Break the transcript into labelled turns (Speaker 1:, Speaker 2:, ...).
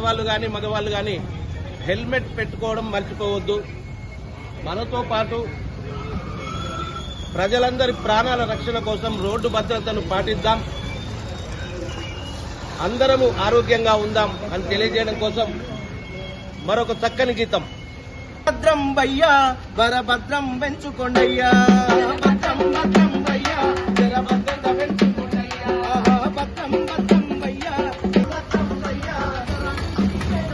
Speaker 1: ఆడవాళ్ళు కానీ మగవాళ్ళు కానీ హెల్మెట్ పెట్టుకోవడం మర్చిపోవద్దు. మనతో పాటు ప్రజలందరి ప్రాణాల రక్షణ కోసం రోడ్డు భద్రతను పాటిద్దాం. అందరము ఆరోగ్యంగా ఉందాం అని తెలియజేయడం కోసం మరొక చక్కని గీతం. భద్రం భయ్యా వరభద్రం పెంచుకోండయ్యా. Thank you.